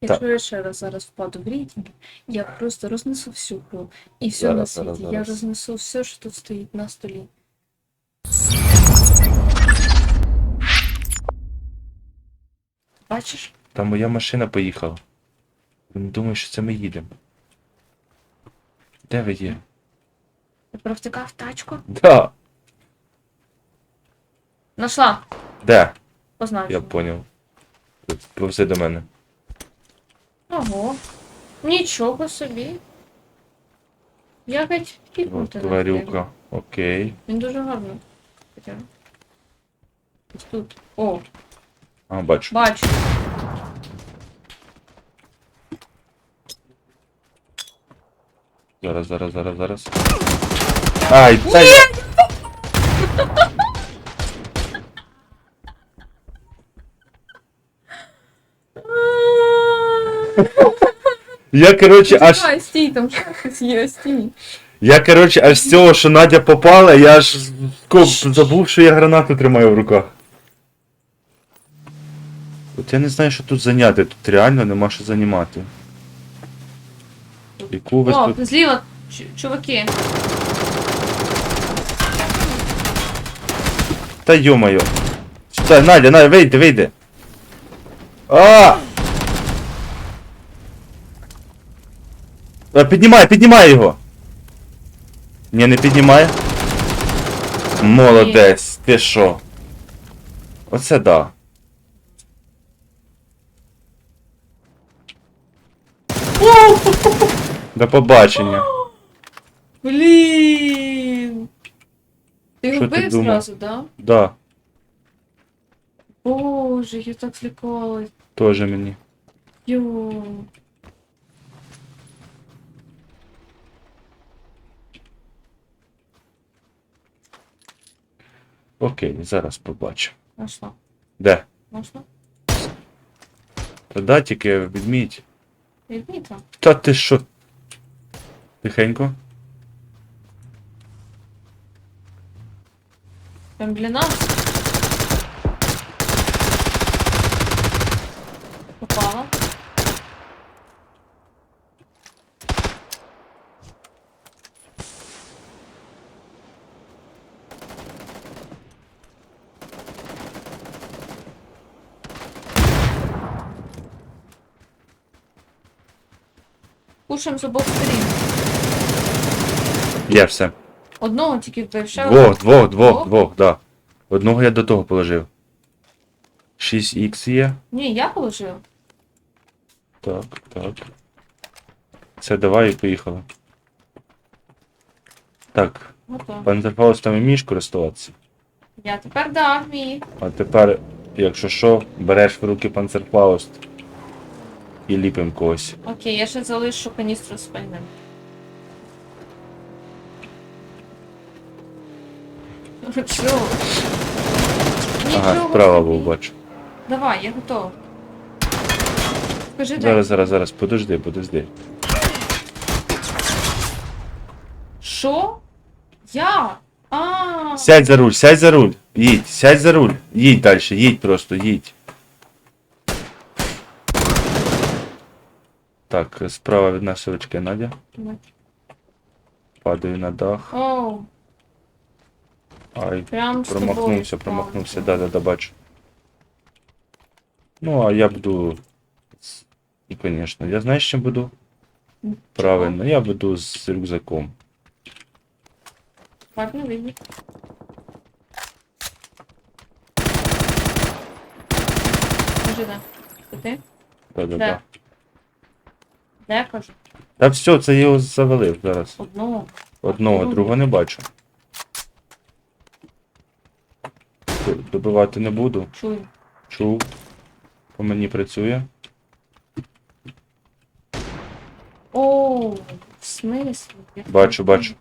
Якщо я ще раз зараз впаду в рейтинг, я просто рознесу всю гру. І все Зараз, на світі. зараз, Я рознесу все, що тут стоїть на столі. Бачиш? Там моя машина поїхала. Він думає, що це ми їдемо. Де ви є? Ти провтикав тачку? Да. Нашла. Де? Позначила. Я поняв. Повзи до мене. Ого. Нічого собі. Я геть кікнути не. Тварюка. Окей. Він дуже гарно. Ось тут. О, А, бачу. бачу. Зараз, зараз, зараз, зараз. Ай, це я. Короче, аж. Стій, там щось є, стій. Я, короче, аж з цього, що Надя попала, я аж ко- забув, що я гранату тримаю в руках. От я не знаю, що тут зайняти. Тут реально нема що займати. Яку ви О, тут. зліва, чу- чуваки. Та йо-моє. Надя, Надя, вийди, вийди. А! Піднімай, піднімай його. Ні, не піднімає. Молодець, ти що? Оце да. До побачення. Блін. Ти його ти бив думав? зразу, да? Да, Боже, я так злякалась. теж мені. Йо. Окей, зараз побачу. Нашла. Де? Нашла? Та да, тільки відміть. Відміть? Та ти що? Тихенько. Там для нас. Попала. Пушим з обох сторін. Є все. Одного тільки вбив, ще Двох, двох, двох, Двох? да. Одного я до того положив. 6х є. Ні, я положив. Так, так. Це давай і поїхали. Так, Готово. панцерфаустом вмієш користуватися. Я тепер да, вмію. А тепер, якщо що, береш в руки панцерфауст і ліпим когось. Окей, я ще залишу каністру з пальним. Чого? Ага, Нічого справа собі. був, бачу. Давай, я готова. Скажи, де? Зараз, зараз, зараз, подожди, подожди. Що? Я? А, Сядь за руль, сядь за руль. Їдь, сядь за руль. Їдь далі, їдь просто, їдь. Так, справа від нашої очки Надя. Падаю на дах. Оу, Ай, прям з тобою промахнувся, промахнувся, да, да, да, бачу. Ну, а я буду. з- І, звісно, я знаєш, чим буду? Правильно, я буду з рюкзаком. Гарно видно. Скажи, де? Це ти? Да-да-да. Де? Де, кажу? Та все, це його завалив зараз. Одного. Одного, Другого. не бачу. Добивати не буду. Чую. Чув. По мені працює. Оу, в смислі? Бачу, бачу.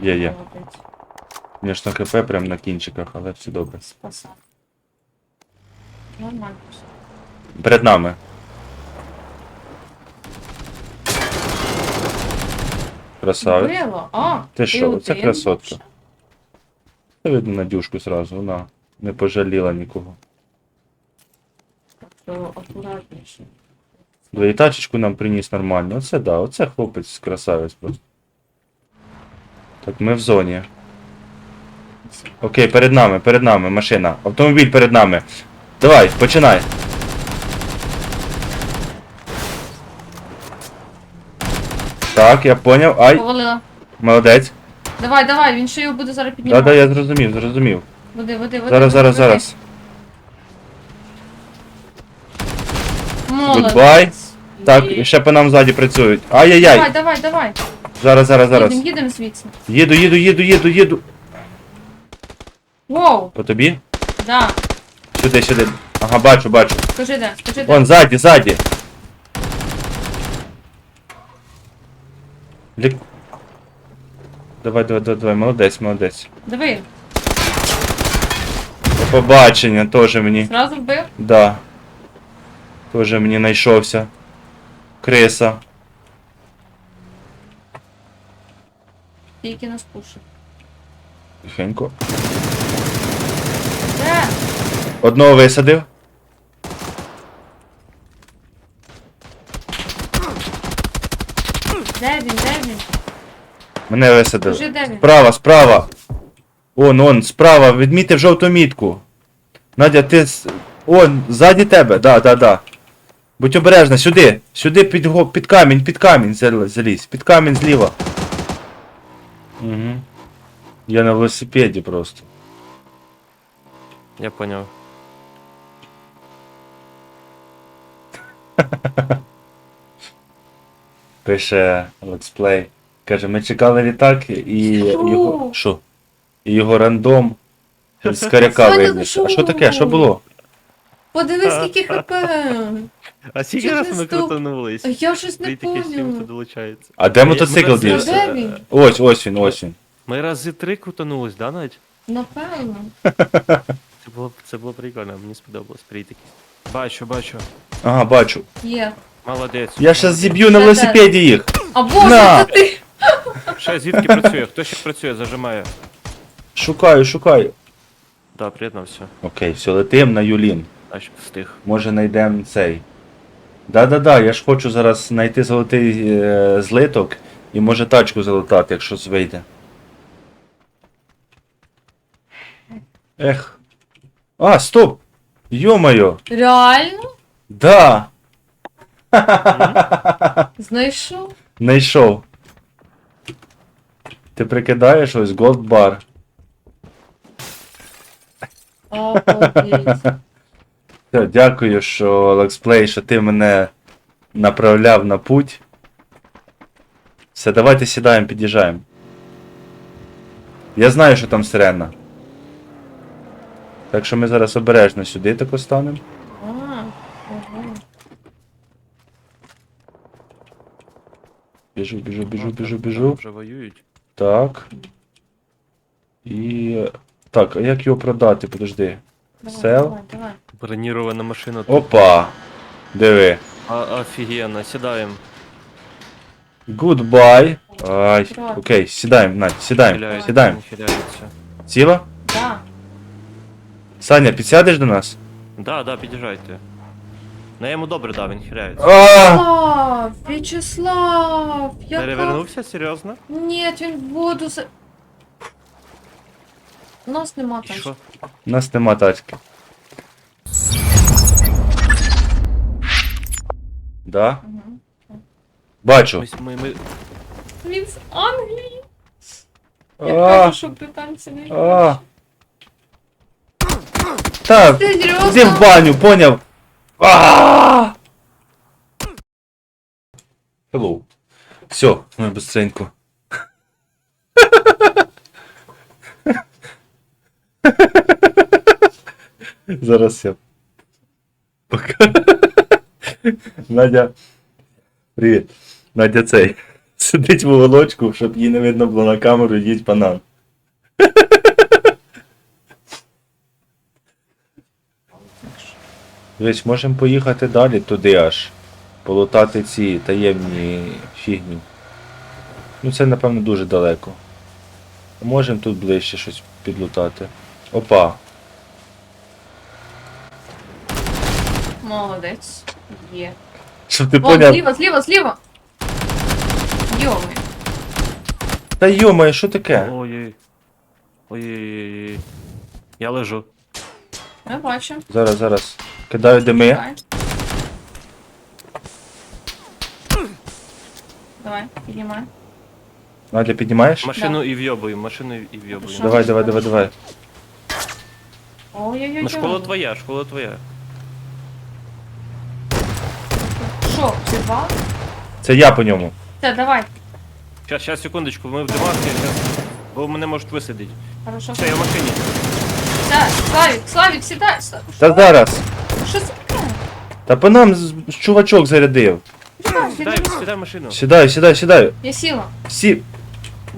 Є, є. Молодець. Звісно, ХП прям на кінчиках, але все добре. Спасав. Нормально все. Перед нами. Красавець. Було? А, Ти що, один красотка. бачиш? Та видно Надюшку сразу, вона не пожаліла нікого. Так що акуратніше. Да, і тачечку нам приніс нормально. Оце да, оце хлопець красавець просто. Так, ми в зоні. Окей, перед нами, перед нами, машина. Автомобіль перед нами. Давай, починай. Так, я поняв. Ай, Повалила. молодець. Давай, давай, він ще його буде зараз Да, піднімати. да, я зрозумів, зрозумів. Води, води, води. Зараз, води, зараз, води. зараз. Молодець. Goodbye. Так, ще по нам ззаді працюють. Ай-яй-яй. давай, давай. давай. Зараз, зараз, зараз. Їдем, їдем звідси. Їду, їду, їду, їду, їду. Воу, По тобі? да. Сюди, сюди. Ага, бачу, бачу. Скажи де, скажи де. Вон, ззаді, ззаді. Лік... Давай, давай, давай, давай, молодець, молодець. Диви, До побачення, теж мені. зразу вбив. Да. Тоже мені знайшовся. Криса. Тільки нас пушить. Тихенько. Одного висадив. Де він, де він? Мене де він? Справа, справа. Он, он, справа, відмітив жовту мітку. Надя, ти. с- Он, ззаді тебе, да, да, да. Будь обережна, сюди. Сюди під, го- під камінь, під камінь зал- залізь. Під камінь зліва. Угу. Я на велосипеді просто. Я поняв. Пише летсплей. Каже, ми чекали літак і його. Що? І його рандом з коряка Саня, ну вибіг. А що таке? Що було? Подивись, скільки хп. А скільки Чого раз ми стоп? крутанулись? А я щось не сім поняла. долучається. А де мотоцикл ми дівся? Де він? Ось, ось він, ось він. Ми рази три крутанулись, да, навіть? Напевно. Це було, прикольно, мені сподобалось прийти. Бачу, бачу. Ага, бачу. Є. Молодець. Я щас зіб'ю на Це велосипеді їх. А боже, На! це ти! Ще звідки працює? Хто ще працює? Зажимає. Шукаю, шукаю. Да, приєднався. Окей, все, летим на Юлін. А ще встиг. Може знайдемо цей. Да-да-да, я ж хочу зараз знайти золотий е, злиток і може тачку залутати, якщо вийде. Ех. А, стоп! Йо-моє! Реально? Да! Знайшов? Знайшов. Ти прикидаєш ось Gold Bar. Обалдеть. Все, дякую, що Лексплей, що ти мене направляв на путь. Все, давайте сідаємо, під'їжджаємо. Я знаю, що там сирена. Так що ми зараз обережно сюди тако станемо. А, ага. Біжу, біжу, біжу, біжу, біжу. Вже воюють. Так. І. Так, а як його продати? Подожди. Давай, Сел. давай, давай. Бронірована машина. тут. Опа! Диви. А, офігенно, сідаємо. Goodbye. Ай, окей, сідаємо, Надь, сідаємо, Хиляється, сідаємо. хиляється. Ціла? Да. Саня, підсядеш до нас? Да, да, під'їжджайте. Ну я йому добре дав, він хиляється. А! А, В'ячеслав! Яка... Перевернувся, серйозно? Ні, він в воду за... У нас нема І там. що? У нас нема тачки. Да? Мгм. Бачу. Ми, ми, ми... Він з Англії. Я А, кажу, що британці не а. Так, Ти іди в баню, поняв? А! Hello. Все, ми быстренько. Зараз я. Пока. Надя. Привіт. Надя цей. Сидить в уголочку, щоб її не видно було на камеру, їдь банан. Дивись, можемо поїхати далі туди аж. Полутати ці таємні фігні. Ну це напевно дуже далеко. Можемо тут ближче щось підлутати. Опа. Молодець. Є. Щоб ти Вон, поняв. зліва, зліва, зліва. Йоми. Та йомає, що таке? Ой-ой. Ой-ой-ой. Я лежу. Я бачу. Зараз, зараз. Кидаю дими. Давай. Давай, піднімай. Надя, піднімаєш? Машину і вйобую, машину і вйобую. Хорошо. Давай, давай, давай, давай. Ой-ой-ой. Ну школа твоя, школа твоя. Що, підвал? Це я по ньому. Все, давай. Щас, щас, секундочку, ми в демарці, щас. Бо мене можуть висадити. Хорошо. Все, я в машині. Все, Славік, Славік, сідай. Слав- Та зараз. Що це таке? Та по нам з- з- чувачок зарядив. Сідай, Сідай, сідай. сідай в машину. Сідаю, сідаю, сідаю. Я сіла. Всі.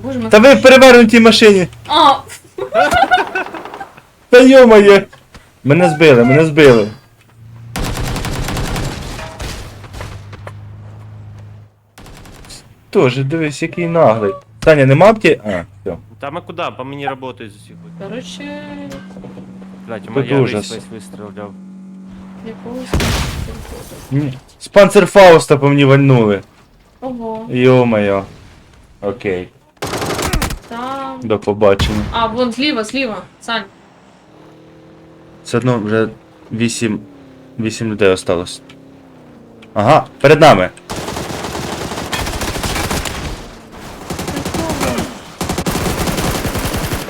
Боже мой. Та ви в перевернутій машині. А, Та йомає. Мене збили, мене збили. Тоже, дивись, який наглий. Саня, нема б А, все. Там а куди? По мені працюють з усіх. коротше, Блять, Тут я весь, весь вистріляв. Якогось. Ні. З панцерфауста по мені вальнули. Ого, Йо-моє. Окей, там. до побачення. А, вон зліва, зліва. Сань. Все одно вже 8, 8 людей осталось. Ага, перед нами.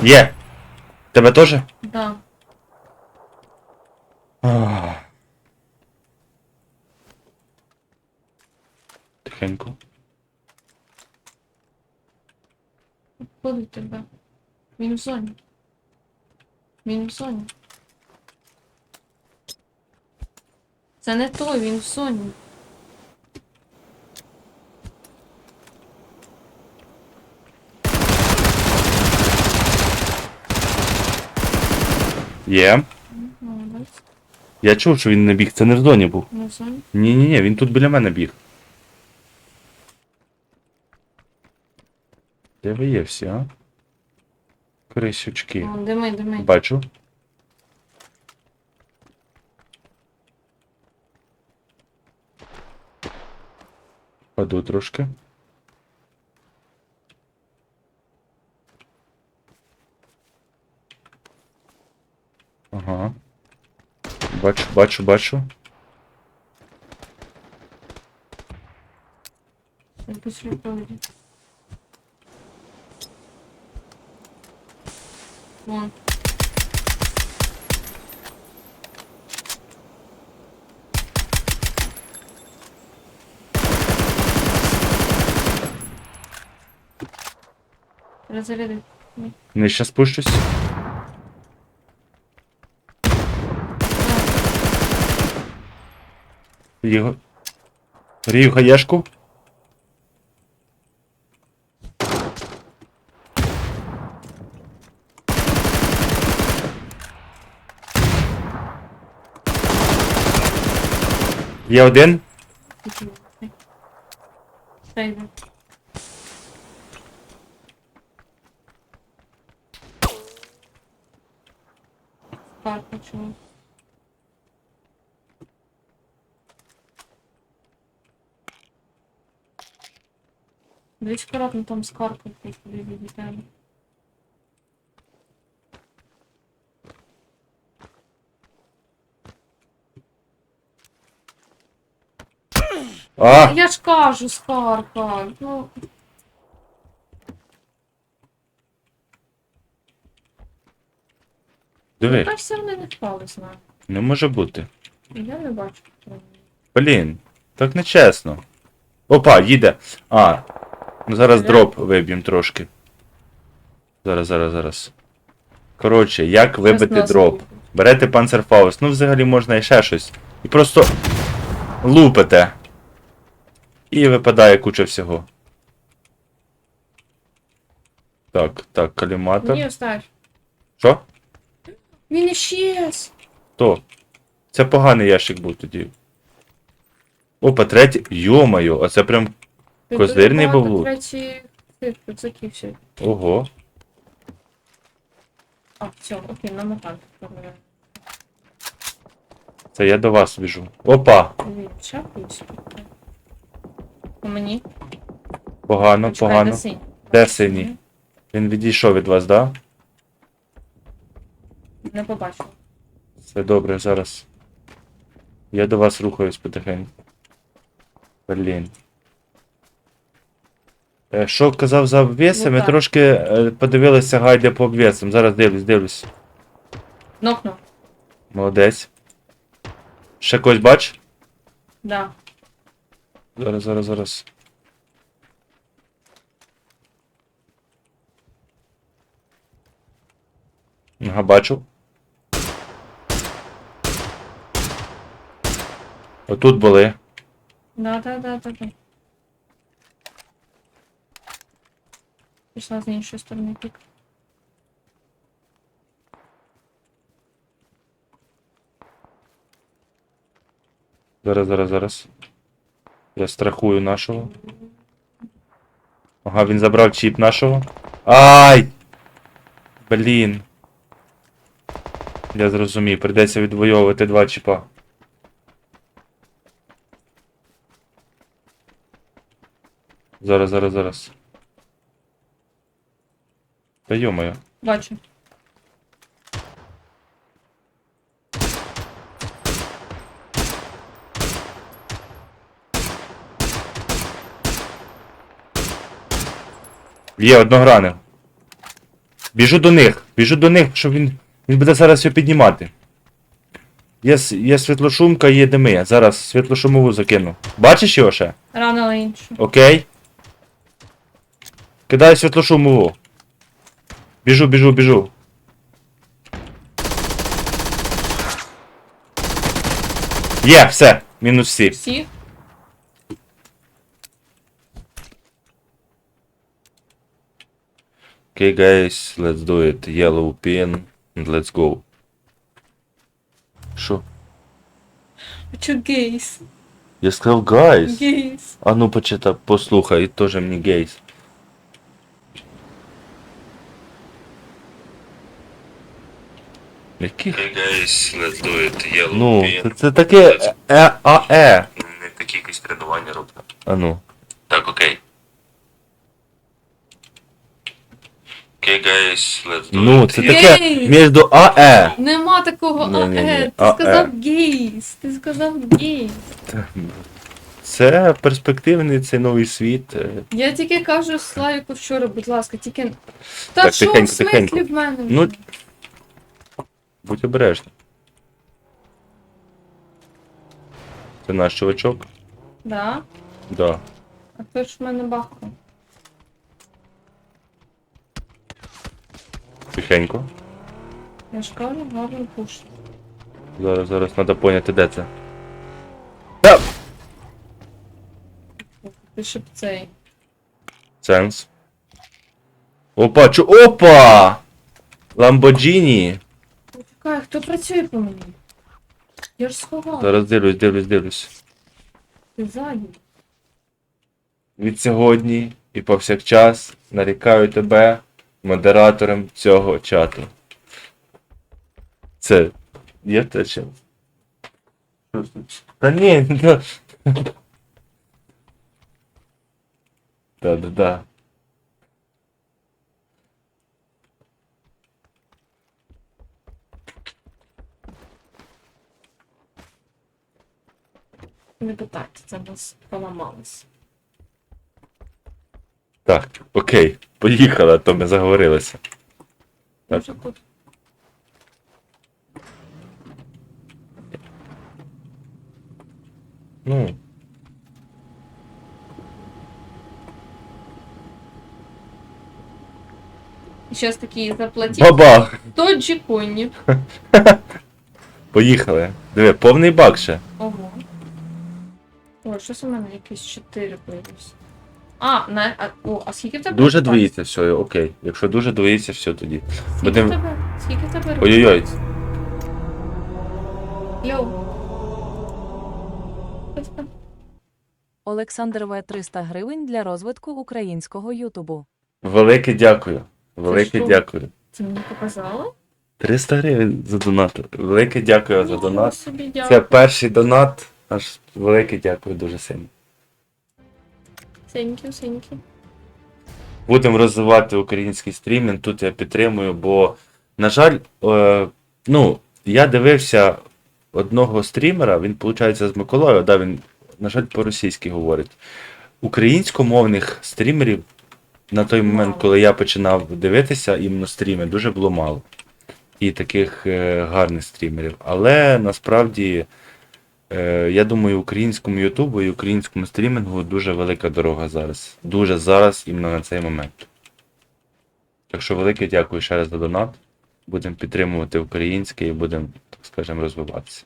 Є. Тебе теж? Да. Ах. Тихенько. Ходить тебе. Він в зоні. Він в зоні. Це не той, він в зоні. Є. Молодець. Я чув, що він не біг. Це не в зоні був. Не в зоні. Ні, ні, ні, він тут біля мене біг. Де ви є всі, а? Крисючки. О, дими, дими. Бачу. Паду трошки. Ага. Бачу, бачу, бачу. Якось Вон. Розряди. Не ще спущусь. Його. Рію хаєшку. Є один. Ще йде. Карта чому? Дивись акуратно там скарка від А! Я ж кажу, скарка. Ну, Диви, яка все одно не впалась на. не може бути. Я не бачу. Блін, так не чесно. Опа, їде. А. Ну зараз Стріляє? дроп виб'ємо трошки. Зараз, зараз, зараз. Коротше, як вибити дроп? Берете панцерфауст, ну взагалі можна і ще щось. І просто лупите. І випадає куча всього. Так, так, каліматор. Ні, оставь. Що? Він іщез. То. Це поганий ящик був тоді. Опа, третій. Йо-моє, а це прям. Козирний був. Третій заківся. Ого. А, все, окей, нам. Добре. Це я до вас біжу. Опа! Шапкуюсь. По мені. Погано, Почекай, погано. де синій? Де синій? Він відійшов від вас, да? Не побачив. Все добре, зараз. Я до вас рухаюсь потихеньку. Блін. Е, Що казав за обвеси? Ми Ну, так. трошки е, подивилися гайди по обвесам. Зараз дивлюсь, дивлюсь. Нокнув. Молодець. Ще когось бач? Да. Зараз, зараз, зараз. Ага, бачу. Отут були. Да, да, да, да, да. Пішла з іншої сторони пік. Зараз, зараз, зараз. Я страхую нашого. Ага, він забрав чіп нашого. Ай! Блін. Я зрозумів, прийдеться відвоювати два чіпа. Зараз, зараз, зараз. Та йомаю. Бачу. Є, одногранив. Біжу до них, біжу до них, щоб він. Він буде зараз все піднімати. Є, є світлошумка, є дими. Зараз світлошумову закину. Бачиш його ще? Ранила іншу. Окей. Кидаю світлошумову. Біжу, біжу, біжу. Є, все, мінус всі. Всі? Okay, guys, let's do it. Yellow pin and let's go. Що? А чо гейс? Я сказав guys. Гейс. А ну почитай, послухай, теж мені гейс. Яких? Hey guys, let's do it. Yellow Ну, pin. це, це таке е, а е. Не такі якісь тренування робити. А ну. Okay, guys, let's do Ну, it. це таке Гейс! між а е. Нема такого. АЕ. Ти А, сказав е. гейс. Ти сказав гейс. Це перспективний цей новий світ. е. Я тільки кажу Славіку вчора, будь ласка, тільки. Та Так, що в тихенько, смислі в мене? Ну? Будь обережний. Це наш чувачок? Да. Да. А хто ж в мене бахнув? Тихенько. Я ж кажу, гарний пуш. Зараз, зараз треба поняти, де це. Ти щоб цей. Сенс. Опа, чу. Опа! Ламбоджіні. Чекай, хто працює по мені? Я ж сховав. Зараз дивлюсь, дивлюсь, дивлюсь. Ти ззаді. Від сьогодні і повсякчас нарікаю тебе модератором цього чату. Це. Є те чим? Та ні, ну. Да-да-да. Не питайте, це нас поламалось. Так, окей, поїхали, а то ми заговорилися. Так. Може тут. Ну, І зараз такі заплатіть. бабах! Тоджі коні. Поїхали. Диви, повний бак ще. Ого. О, щось у мене якісь 4 появилось. А, на, а, о, а скільки в тебе? Дуже двоїться, все, окей. Якщо дуже двоїться, все тоді. Скільки Будем- в тебе? Скільки в тебе? Ой-ой-ой. Йоу. Олександр В 300 гривень для розвитку українського Ютубу. Велике дякую. Велике що? дякую. Це мені показало? 300 гривень за донат. Велике дякую за Нічого донат. собі Це перший донат. Аж велике дякую дуже сильно. Thank you, thank you. Будемо розвивати український стрімінг. Тут я підтримую, бо, на жаль, е, ну, я дивився одного стрімера, він, виходить, з Миколаєва, да, він, на жаль, по-російськи говорить. Українськомовних стрімерів на той момент, коли я починав дивитися іменно стріми, дуже було мало. І таких е, гарних стрімерів. Але насправді, я думаю, українському Ютубу і українському стрімінгу дуже велика дорога зараз. Дуже зараз, іменно на цей момент. Так що велике дякую ще раз за донат. Будемо підтримувати українське і будемо, так скажемо, розвиватися.